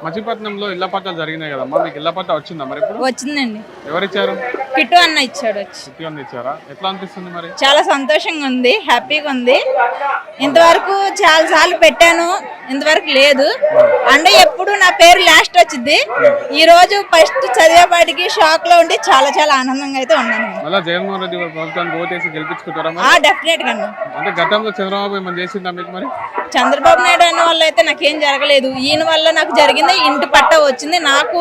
మచిపట్నంలో ఇళ్ళ పట్టాలు జరిగినాయి కదమ్మా? మీకు ఇళ్ళ పట్టా వచ్చిందా మరి ఇప్పుడు? వచ్చిందండి. ఎవరిచ్చారు? కిట్టు అన్న ఇచ్చాడు వచ్చి. సిటీ ఉంది ఇచ్చారా? ఎట్లా అనిపిస్తుంది మరి? చాలా సంతోషంగా ఉంది హ్యాపీగా ఉంది. ఇంతవరకు చాలా సార్లు పెట్టాను ఇంతవరకు లేదు. అంటే ఎప్పుడు నా పేరు లాస్ట్ వచ్చింది ఈ రోజు ఫస్ట్ చదివేపాటికి షాక్లో ఉండి చాలా చాలా ఆనందంగా అయితే ఉన్నాను. మళ్ళీ జగన్మోహన్ రెడ్డి ప్రభుత్వానికి ఓటేసి గెలిపించుకుంటారా మరి? ఆ డెఫినెట్గా అంటే గతంలో చంద్రబాబు ఏమైనా చేసిందా మీకు మరి? చంద్రబాబు నాయుడు అన్న వల్ల అయితే నాకేం జరగలేదు. ఈయన వల్ల నాకు జరిగింది ఇంటి పట్ట వచ్చింది. నాకు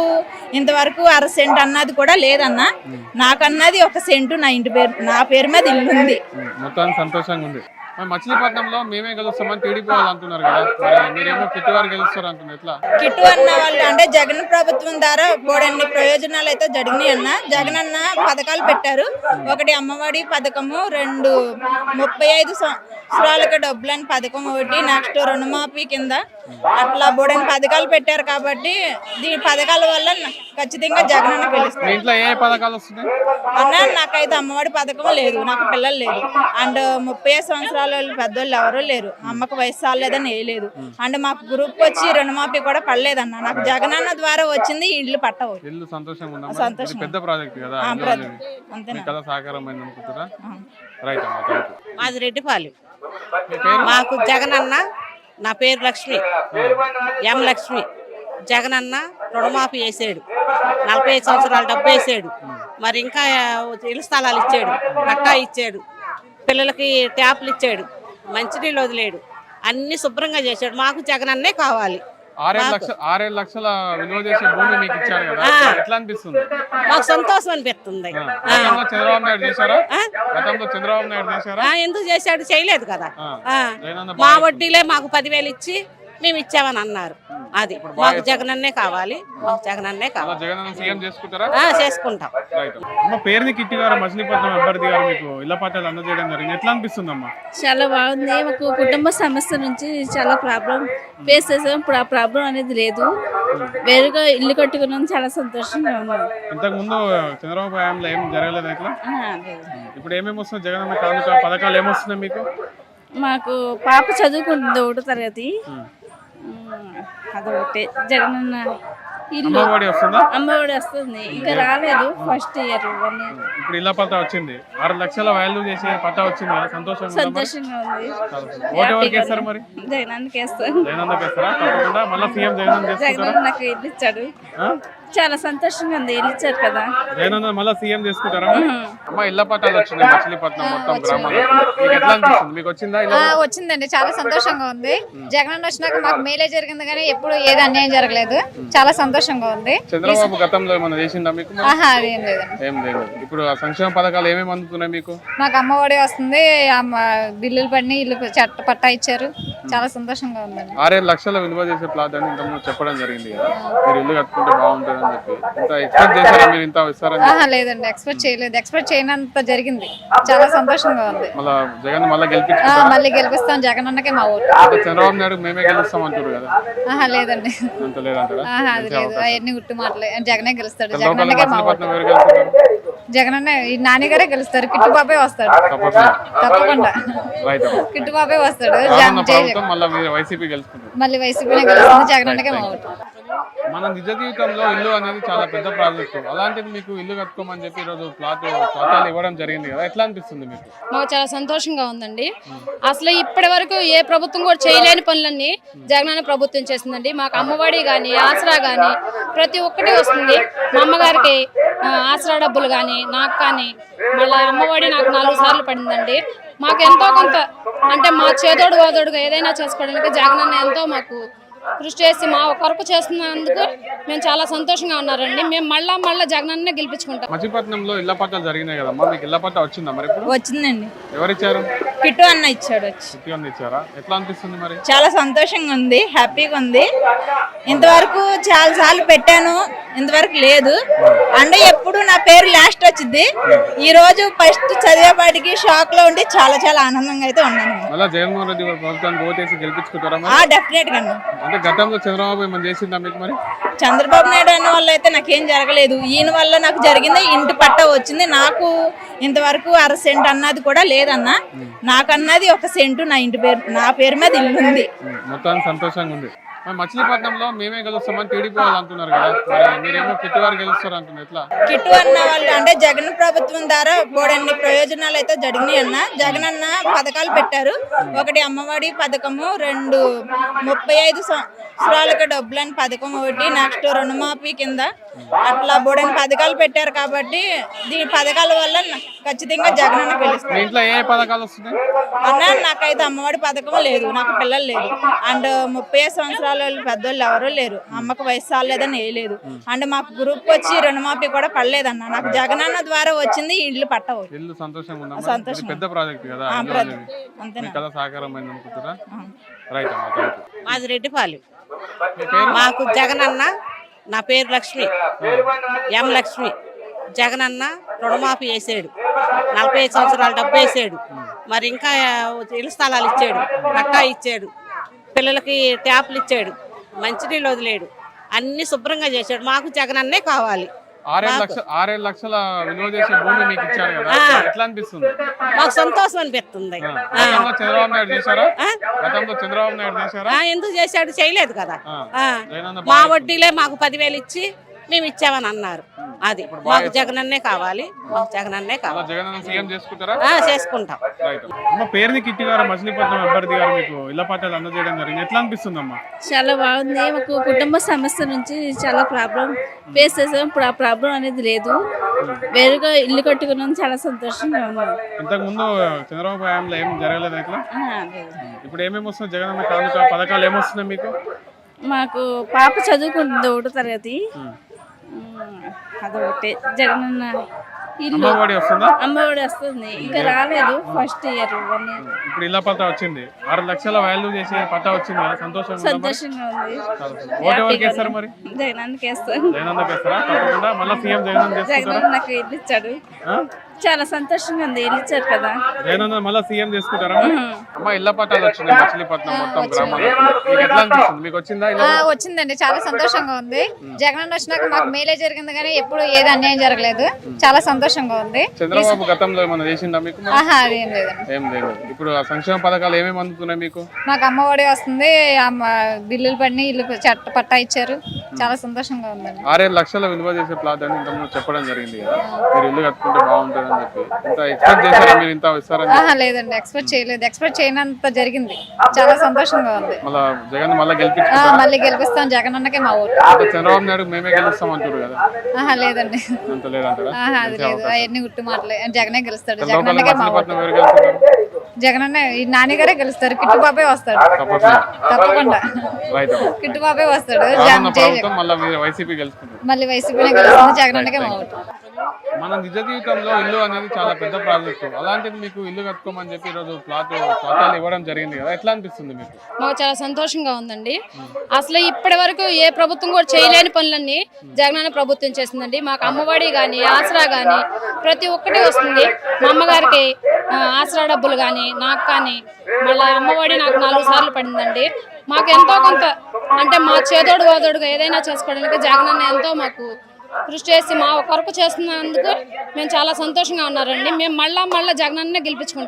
ఇంతవరకు అర సెంట్ అన్నది కూడా లేదన్న. నాకన్నది ఒక సెంటు నా ఇంటి పేరు నా పేరు మీద ఇల్లు ఉంది మొత్తానికి సంతోషంగా ఉంది. మచిలీపట్నంలో మేమే గెలుస్తామని టీడీపీ వాళ్ళు అంటున్నారు కదా. మరి మీరేమో కిట్టి వారు గెలుస్తారు అంటున్నారు. ఎట్లా? కిట్టు అన్న వాళ్ళు అంటే జగన్ ప్రభుత్వం ద్వారా బోడన్ని ప్రయోజనాలు అయితే జరిగినాయి అన్న. జగన్ అన్న పథకాలు పెట్టారు. ఒకటి అమ్మఒడి పథకము రెండు ముప్పై ఐదు సంవత్సరాలకు డబ్బులని పథకం ఒకటి నెక్స్ట్ రుణమాఫీ కింద అట్లా బోడని పథకాలు పెట్టారు కాబట్టి దీని పథకాల వల్ల నా- ఖచ్చితంగా జగన్ అన్న మీ గెలుస్తారు ఇంట్లో ఏ పథకాలు వస్తున్నాయి? అన్న నాకైతే అమ్మఒడి పథకం లేదు నాకు పిల్లలు లేదు అండ్ ముప్పై సంవత్సరాల వాళ్ళు పెద్దోళ్ళు ఎవరూ లేరు. అమ్మకు వయసు రాలేదని వేయలేదు అండ్ మాకు గ్రూప్ వచ్చి రుణమాఫీ కూడా పడలేదన్న. నాకు జగనన్న ద్వారా వచ్చింది ఈ ఇల్లు పట్టవు. ఇల్లు సంతోషంగా ఉందా సంతోషం. పెద్ద ప్రాజెక్ట్ కదా. అంతేనా? సహకారం రైట్ మాది రెడ్డిపాలెం. మాకు జగనన్న నా పేరు లక్ష్మి. ఎం లక్ష్మి. జగనన్న రుణమాఫీ వేసాడు నలభై ఐదు సంవత్సరాలు డబ్బు వేసాడు. మరి ఇంకా ఇళ్ళ స్థలాలు ఇచ్చాడు. పట్టా ఇచ్చాడు. పిల్లలకి ట్యాప్లు ఇచ్చాడు. మంచినీళ్ళు వదిలేడు. అన్నీ శుభ్రంగా చేశాడు. మాకు జగనన్నే కావాలి. ఆరేడు లక్షల ఆరేడు లక్షల విలువ చేసే భూమి మీకు ఇచ్చారు కదా. ఎట్లా అనిపిస్తుంది? మాకు సంతోషం అనిపిస్తుంది. ఆ, గతంలో చంద్రబాబు నాయుడు చేశారా? ఆ? గతంలో చంద్రబాబు నాయుడు చేశారా? ఆ, ఎందుకు చేశాడు? చేయలేదు కదా. మా వడ్డీలే మాకు పదివేలు ఇచ్చి మేము ఇచ్చామని అన్నారు. అది. మాకు జగనన్నే కావాలి. మాకు జగనన్నే కావాలి. జగన్ సీఎం చేసుకుంటారా? ఆ, చేసుకుంటాం. పేరుని కిట్టి గారు మచిలీపట్నం అభ్యర్థి గారు మీకు ఇళ్ళ పట్టాలు అందజేయడం జరిగింది. ఎట్లా అనిపిస్తుంది అమ్మా చాలా బాగుంది. మాకు కుటుంబ సమస్య నుంచి చాలా ప్రాబ్లం ఫేస్ చేసాం. ఇప్పుడు ఆ ప్రాబ్లం అనేది లేదు. వేరుగా ఇల్లు కట్టుకున్నాం చాలా సంతోషంగా ఉన్నాం ఇంతకు ముందు చంద్రబాబు హయాంలో ఏం జరగలేదు ఇట్లా. ఇప్పుడు ఏమేమి వస్తున్నాయి? జగన్ అన్న కానుక పథకాలు ఏమొస్తున్నాయి మీకు? మాకు పాప చదువుకుంటుంది ఒకటో తరగతి. అదొకటి. జగనన్న ఇల్లు అమ్మఒడి వస్తుందా? అమ్మఒడి వస్తుంది. ఇంకా రాలేదు. First year one year. ఇప్పుడు ఇళ్ళ పట్టా వచ్చింది. ఆరు లక్షల వాల్యూ చేసే పట్టా వచ్చింది? కదా సంతోషంగా? సంతోషంగా ఉంది. ఓటు ఎవరికి వేస్తారు మరి? జగనన్నకి వేస్తాను జగనన్నకి వేస్తారా? తప్పకుండా. మళ్ళీ సీఎం జగన్ చేసుకుంటారా జగనన్న నాకు ఇల్లు ఇచ్చాడు? చాలా సంతోషంగా ఉంది. ఇచ్చారు కదా. జగనన్న మళ్ళీ సీఎం చేసుకుంటారా? అమ్మ ఇళ్ళ పట్టాలు వచ్చినాయి. మచిలీపట్నం మొత్తం గ్రామాలు. మీకు ఎట్లా అనిపిస్తుంది? మీకు వచ్చిందా ఇల్లు? ఆ, వచ్చిందండి. చాలా సంతోషంగా ఉంది. జగన్ వచ్చినాక మాకు మేలే జరిగింది కానీ ఎప్పుడు ఏది అన్యాయం జరగలేదు. చాలా సంతోషంగా ఉంది. చంద్రబాబు గతంలో ఏమైనా చేసిందా మీకు మరి? ఆహా అదేం లేదండి ఏం లేదు. ఇప్పుడు ఆ సంక్షేమ పథకాలు ఏమేమి అందుతున్నాయి మీకు? మాకు అమ్మఒడి వస్తుంది. అమ్మ బిల్లులు పడినాయి. ఇల్లు చట్ట పట్టా ఇచ్చారు. చాలా సంతోషంగా ఉందండి. ఆరేడు లక్షల విలువ చేసే ప్లాట్ అని ఇంతకుముందు చెప్పడం జరిగింది కదా. మీరు ఇల్లు కట్టుకుంటే బాగుంటుంది అని చెప్పి. ఇంత ఎక్స్పెక్ట్ చేశారా మీరు? ఇంత ఇస్తారని లేదండి. ఎక్స్పెక్ట్ చేయలేదు. ఎక్స్పెక్ట్ చేయనంత జరిగింది. చాలా సంతోషంగా ఉంది. మళ్ళా జగన్ మళ్ళీ ఆ, గెలిపించుకుంటారు? మళ్ళీ గెలిపిస్తాం. జగన్ అన్నకే మా ఓటు. అంటే చంద్రబాబు నాయుడు మేమే గెలుస్తాం అంటారు కదా. ఆహా లేదండి. అంత లేదంటారా? లేదు. అవన్నీ గుట్టు మాటలే. జగనే గెలుస్తాడు. జగన్ అన్నకే మా ఓటు. మచిలీపట్నం ఎవరు గెలుస్తారు జగన్ అన్న ఈ నాన్నగారే గెలుస్తారు. కిట్టు బాబాయ్ వస్తాడు. తప్పకుండా. కిట్టు బాబాయ్ వస్తాడు. మళ్ళీ వైసీపీ మళ్ళీ వైసీపీనే గెలుస్తుంది. జగన్ అన్నకే మా మన నిజ జీవితంలో ఇల్లు అనేది చాలా పెద్ద ప్రాజెక్టు. అలాంటిది మీకు ఇల్లు కట్టుకోమని చెప్పి ఈరోజు ప్లాట్ ప్లాట్లు ఇవ్వడం జరిగింది కదా? ఎట్లా అనిపిస్తుంది మీకు? మాకు చాలా సంతోషంగా ఉందండి. అసలు ఇప్పటి వరకు ఏ ప్రభుత్వం కూడా చేయలేని పనులన్నీ జగనన్న ప్రభుత్వం చేస్తుందండి. మాకు అమ్మఒడి కానీ ఆసరా కానీ ప్రతి ఒక్కటి వస్తుంది. మా అమ్మగారికి ఆసరా డబ్బులు కానీ నాకు కానీ మళ్ళీ అమ్మఒడి నాకు నాలుగు సార్లు పడిందండి. మాకు ఎంతో కొంత అంటే మా చేదోడు వాదోడుగా ఏదైనా చేసుకోవడానికి జగనన్న ఎంతో మాకు కృషి చేసి మా కొరకు చేస్తున్నందుకు మేము చాలా సంతోషంగా ఉన్నారండి. మేము మళ్ళా మళ్ళా జగనన్నే గెలిపించుకుంటాం. మచిలీపట్నంలో ఇళ్ళ పట్టాలు జరిగినాయి కదమ్మా మీకు ఇళ్ళ పట్టా వచ్చిందా మరి ఇప్పుడు? వచ్చిందండి. ఎవరిచ్చారు? కిట్టు అన్న ఇచ్చాడు వచ్చి. ఉంది ఇచ్చారా? ఎట్లా అనిపిస్తుంది మరి? చాలా సంతోషంగా ఉంది హ్యాపీగా ఉంది. ఇంతవరకు చాలా సార్లు పెట్టాను ఇంతవరకు లేదు. అంటే ఎప్పుడు నా పేరు లాస్ట్ వచ్చింది. ఈ రోజు ఫస్ట్ చదివేపాటికి షాక్లో ఉండి చాలా చాలా ఆనందంగా అయితే ఉన్నాను. మళ్ళీ జగన్మోహన్ రెడ్డి గారి ప్రభుత్వానికి ఓటేసి గెలిపించుకుంటారా మరి? ఆ డెఫినెట్గా అంటే గతంలో చంద్రబాబు ఏమైనా చేసిందా మీకు మరి? చంద్రబాబు నాయుడు అన్న వల్ల అయితే నాకేం జరగలేదు. ఈయన వల్ల నాకు జరిగింది ఇంటి పట్ట వచ్చింది. నాకు ఇంతవరకు అర సెంట్ అన్నది కూడా లేదన్న. నాకన్నది ఒక సెంటు నా ఇంటి పేరు నా పేరు మీద ఇల్లు ఉంది ఉం, మొత్తానికి సంతోషంగా ఉంది. మరి మచిలీపట్నంలో మేమే గెలుస్తామని టీడీపీ వాళ్ళు అంటున్నారు కదా. మరి మీరేమో కిట్టు గారు గెలుస్తారు అంటున్నారు. ఎట్లా? కిట్టు అన్న వాళ్ళు అంటే జగన్ ప్రభుత్వం ద్వారా బోడన్ని ప్రయోజనాలు అయితే జరిగినాయి అన్న. జగన్ అన్న పథకాలు పెట్టారు. ఒకటి అమ్మఒడి పథకము రెండు ముప్పై ఐదు సంవత్సరాలకు డబ్బులని పథకం ఒకటి నెక్స్ట్ రుణమాఫీ కింద అట్లా బోడని పథకాలు పెట్టారు కాబట్టి దీని పథకాల వల్ల ఖచ్చితంగా జగన్ అన్న మీ గెలుస్తారు ఇంట్లో ఏ పథకాలు వస్తున్నాయి? అన్న నాకైతే అమ్మఒడి పథకం లేదు నాకు పిల్లలు లేదు అండ్ ముప్పై ఐదు సంవత్సరాల వాళ్ళు పెద్దోళ్ళు ఎవరూ లేరు. అమ్మకు వయసు రాలేదని వేయలేదు అండ్ మాకు గ్రూప్ వచ్చి రుణమాఫీ కూడా పడలేదన్న నాకు జగనన్న ద్వారా వచ్చింది ఇల్లు పట్టవు ఇల్లు సంతోషంగా ఉందా సంతోషం. పెద్ద ప్రాజెక్ట్ కదా. అంతేనా? రైట్ మాది రెడ్డిపాలెం. మాకు జగనన్న నా పేరు లక్ష్మి. ఎం లక్ష్మి. జగన్ అన్న రుణమాఫీ వేసాడు నలభై ఐదు సంవత్సరాలు డబ్బు వేసాడు. మరి ఇంకా ఇళ్ళ స్థలాలు ఇచ్చాడు. పట్టా ఇచ్చాడు. పిల్లలకి ట్యాప్లు ఇచ్చాడు. మంచినీళ్ళు వదిలేడు. అన్ని శుభ్రంగా చేశాడు. మాకు జగన్ అన్నే కావాలి. ఆరేడు లక్షల ఆరేడు లక్షల విలువ చేసే భూమి మీకు ఇచ్చారు కదా. ఆ. ఎట్లా అనిపిస్తుంది? మాకు సంతోషం అనిపిస్తుంది. ఆ. ఆ. గతంలో చంద్రబాబు నాయుడు చేశారా? ఆ? గతంలో చంద్రబాబు నాయుడు చేశారా? ఆ, ఎందుకు చేశాడు? చేయలేదు కదా. మా వడ్డీలే మాకు పదివేలు ఇచ్చి మేము ఇచ్చామని అన్నారు. అది. మాకు జగనన్నే కావాలి. మాకు జగనన్నే కావాలి. జగన్ సీఎం చేసుకుంటారా? ఆ, చేసుకుంటాం. అమ్మ పేరుని కిట్టి గారు మచిలీపట్నం అభ్యర్థి గారు మీకు ఇళ్ళ పట్టాలు అందజేయడం జరిగింది. ఎట్లా అనిపిస్తుంది అమ్మా చాలా బాగుంది. మాకు కుటుంబ సమస్య నుంచి చాలా ప్రాబ్లం ఫేస్ చేసాం ఇప్పుడు ఆ ప్రాబ్లం అనేది లేదు. వేరుగా ఇల్లు కట్టుకున్నాం చాలా సంతోషంగా ఉంది ఇంతకు ముందు చంద్రబాబు హయాంలో ఏం జరగలేదు ఇట్లా? ఆ. ఇప్పుడు ఏమేమి వస్తున్నాయి? జగన్ అన్న కానుక పథకాలు ఏమొస్తున్నాయి మీకు? మాకు పాప చదువుకుంటుంది ఒకటో తరగతి. అదొకటి జగనన్న ఇల్లు అమ్మఒడి వస్తుందా? అమ్మఒడి వస్తుంది. ఇంకా రాలేదు ఫస్ట్ ఇయర్ వన్ ఇయర్. ఇప్పుడు ఇళ్ళ పట్టా వచ్చింది. ఆరు లక్షల వాల్యూ చేసే పట్టా వచ్చింది కదా సంతోషంగా ఉందా మరి? సంతోషంగా ఉంది. ఓటు ఎవరికి వేస్తారు మరి? జగనన్నకి వేస్తాను జగనన్నకి వేస్తారా? తప్పకుండా. మళ్ళీ సీఎం జగనన్న ఇల్లు ఇచ్చాడు? చాలా సంతోషంగా ఉంది. ఇల్లు ఇచ్చారు కదా. జగనన్న మళ్ళీ సీఎం చేసుకుంటారా మరి? అమ్మ ఇళ్ళ పట్టాలు వచ్చినాయి. మచిలీపట్నం మొత్తం గ్రామాలు. మీకు ఎట్లా అనిపిస్తుంది మీకు వచ్చిందా ఇల్లు ఆ, వచ్చిందండి. చాలా సంతోషంగా ఉంది. జగన్ వచ్చినాక మాకు మేలే జరిగింది కానీ ఎప్పుడు ఏది అన్యాయం జరగలేదు. చాలా సంతోషంగా ఉంది. చంద్రబాబు గతంలో ఏమైనా చేసిందా మీకు? మరి? ఆహా అదేం లేదండి ఏం లేదు. ఇప్పుడు ఆ సంక్షేమ పథకాలు ఏమేమి అందుతున్నాయి మీకు? మాకు అమ్మఒడి వస్తుంది. అమ్మ బిల్లులు పడినాయి. ఇల్లు చట్ట పట్టా ఇచ్చారు. చాలా సంతోషంగా ఉందండి. ఆరేడు లక్షల విలువ చేసే ప్లాట్ అని ఇంతకుముందు చెప్పడం జరిగింది కదా. మీరు ఇల్లు కట్టుకుంటే బాగుంటుంది అని చెప్పి. ఇంత ఎక్స్పెక్ట్ చేశారా మీరు? ఇంత ఇస్తారని ఆహా లేదండి. ఎక్స్పెక్ట్ చేయలేదు. ఎక్స్పెక్ట్ చేయనంత జరిగింది. చాలా సంతోషంగా ఉంది. మళ్ళా జగన్ మళ్ళీ ఆ, గెలిపించుకుంటారా మళ్ళీ గెలిపిస్తాం. జగన్ అన్నకే మా ఓటు. అంటే చంద్రబాబు నాయుడు మేమే గెలుస్తాం అంటారు కదా. ఆహా లేదండి. అంత లేదంటారా? ఆహా అది లేదు. అవన్నీ గుట్టు మాటలే. జగనే గెలుస్తాడు. జగన్ లోకల్ అన్నకే మా ఓటు. మచిలీపట్నం ఎవరు గెలుస్తారు? జగన్ అన్న ఈ నాన్నగారే గెలుస్తారు. కిట్టు బాబే వస్తాడు. తప్పకుండా. తప్పకుండా. రైట్. అమ్మ. కిట్టు బాబే వస్తాడు. జగన్ జై మళ్ళీ వైసీపీ గెలుచుకుంటారు మళ్ళీ వైసీపీనే గెలుస్తుంది. జగన్ అన్నకే మా ఓటు. మన నిజ జీవితంలో ఇల్లు అనేది చాలా పెద్ద ప్రాజెక్టు. అలాంటిది మీకు ఇల్లు కట్టుకోమని చెప్పి ఈరోజు ప్లాట్ పట్టాలు ఇవ్వడం జరిగింది కదా. ఎట్లా అనిపిస్తుంది మీకు? మాకు చాలా సంతోషంగా ఉందండి. అసలు ఇప్పటి వరకు ఏ ప్రభుత్వం కూడా చేయలేని పనులన్నీ జగనన్న ప్రభుత్వం చేసిందండి మాకు అమ్మఒడి కానీ ఆసరా కానీ ప్రతి ఒక్కటి వస్తుంది. మా అమ్మగారికి ఆసరా డబ్బులు కానీ నాకు కానీ మళ్ళీ అమ్మఒడి నాకు నాలుగు సార్లు పడిందండి. మాకు ఎంతో కొంత అంటే మా చేదోడు వాదోడుగా ఏదైనా చేసుకోవడానికి జగనన్న ఎంతో మాకు కృషి చేసి మా కొరకు చేస్తున్నందుకు మేము చాలా సంతోషంగా ఉన్నారండి. మేము మళ్ళా మళ్ళా జగనన్నే గెలిపించుకుంటాం.